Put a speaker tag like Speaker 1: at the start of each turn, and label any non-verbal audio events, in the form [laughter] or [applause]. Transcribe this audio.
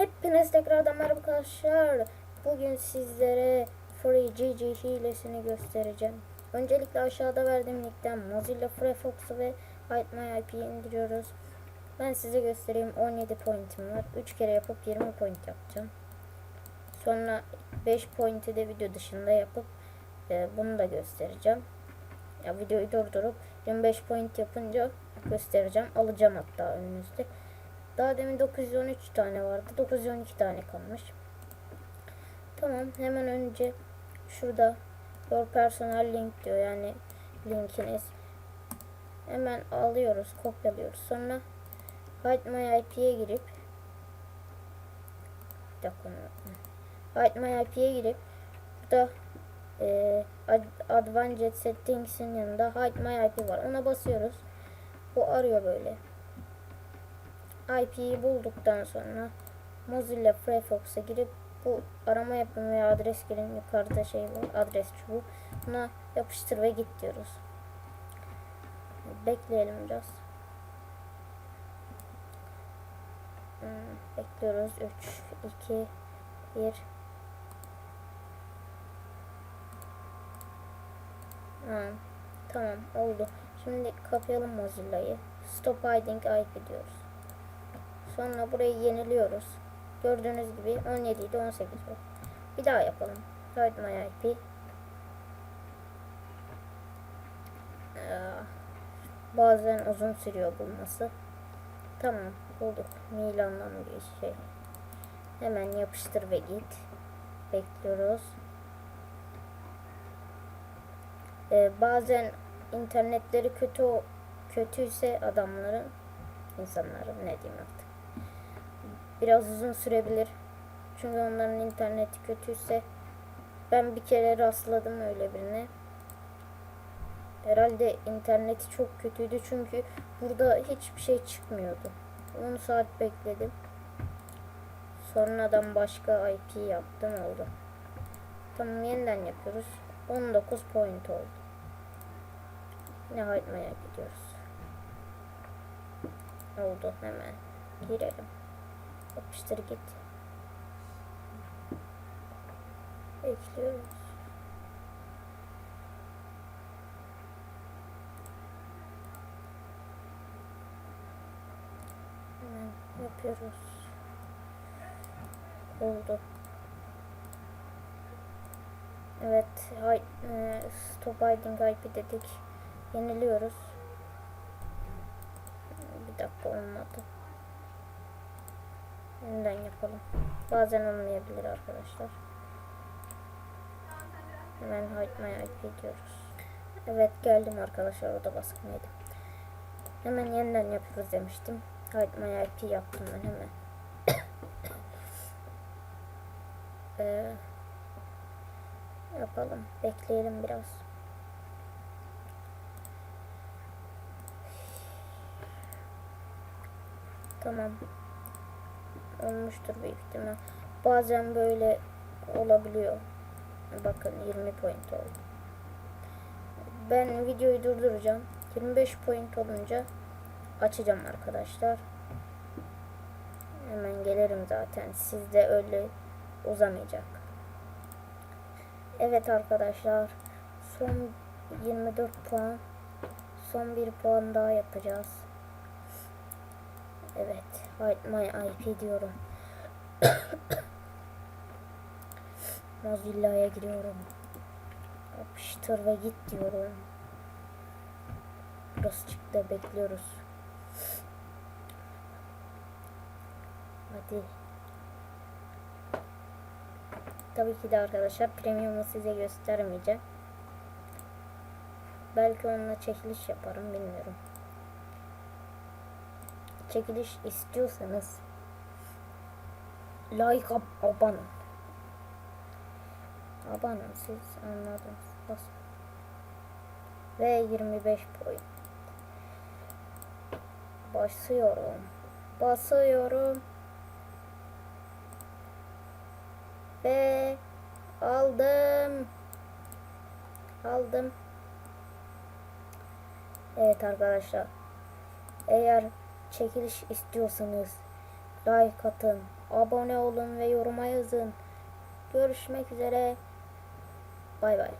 Speaker 1: Hepiniz tekrardan merhaba arkadaşlar. Bugün sizlere Free GG hilesini göstereceğim. Öncelikle aşağıda verdiğim linkten Mozilla Firefox'u ve HideMyIP'yi indiriyoruz. Ben size göstereyim 17 pointim var. 3 kere yapıp 20 point yapacağım. Sonra 5 pointi de video dışında yapıp e, bunu da göstereceğim. Ya videoyu durdurup 25 point yapınca göstereceğim. Alacağım hatta önünüzde. Daha demin 913 tane vardı. 912 tane kalmış. Tamam hemen önce şurada your personal link diyor yani linkiniz. Hemen alıyoruz, kopyalıyoruz. Sonra hide my IP'ye girip bir dakika hide my IP'ye girip burada e, ad- advanced settings'in yanında hide my IP var. Ona basıyoruz. Bu arıyor böyle. IP'yi bulduktan sonra Mozilla Firefox'a girip bu arama yapın veya adres girin yukarıda şey var adres çubuğu buna yapıştır ve git diyoruz. Bekleyelim biraz. Hmm, bekliyoruz 3 2 1 Ha, tamam oldu. Şimdi kapayalım Mozilla'yı. Stop hiding IP diyoruz. Sonra burayı yeniliyoruz. Gördüğünüz gibi 17 idi 18 oldu. Bir daha yapalım. Hide my IP. Ee, bazen uzun sürüyor bulması. Tamam bulduk. Milan'dan bir şey. Hemen yapıştır ve git. Bekliyoruz. Ee, bazen internetleri kötü kötüyse adamların insanların ne diyeyim artık biraz uzun sürebilir çünkü onların interneti kötüyse ben bir kere rastladım öyle birine herhalde interneti çok kötüydü çünkü burada hiçbir şey çıkmıyordu 10 saat bekledim sonradan başka IP yaptım oldu tamam yeniden yapıyoruz 19 point oldu ne haytmaya gidiyoruz. Oldu hemen. Girelim. Yapıştır git. Bekliyoruz. Hemen yapıyoruz. Oldu. Evet, hay, e, stop hiding IP dedik. Yeniliyoruz. Bir dakika olmadı. Yeniden yapalım. Bazen olmayabilir arkadaşlar. Hemen hide my diyoruz. Evet geldim arkadaşlar o da baskınıydı. Hemen yeniden yapıyoruz demiştim. Hide IP yaptım ben hemen. [coughs] ee, yapalım. Bekleyelim biraz. Tamam. Olmuştur büyük ihtimal. Bazen böyle olabiliyor. Bakın 20 point oldu. Ben videoyu durduracağım. 25 point olunca açacağım arkadaşlar. Hemen gelirim zaten. Sizde öyle uzamayacak. Evet arkadaşlar. Son 24 puan. Son bir puan daha yapacağız. Evet. Hide my IP diyorum. [coughs] Mozilla'ya giriyorum. Yapıştır ve git diyorum. Burası çıktı. Bekliyoruz. Hadi. Tabii ki de arkadaşlar premium'u size göstermeyeceğim. Belki onunla çekiliş yaparım bilmiyorum çekiliş istiyorsanız like ab abone abone siz anladınız. Bas. Ve 25 point. Basıyorum. Basıyorum. Ve aldım. Aldım. Evet arkadaşlar. Eğer çekiliş istiyorsanız like atın, abone olun ve yoruma yazın. Görüşmek üzere. Bay bay.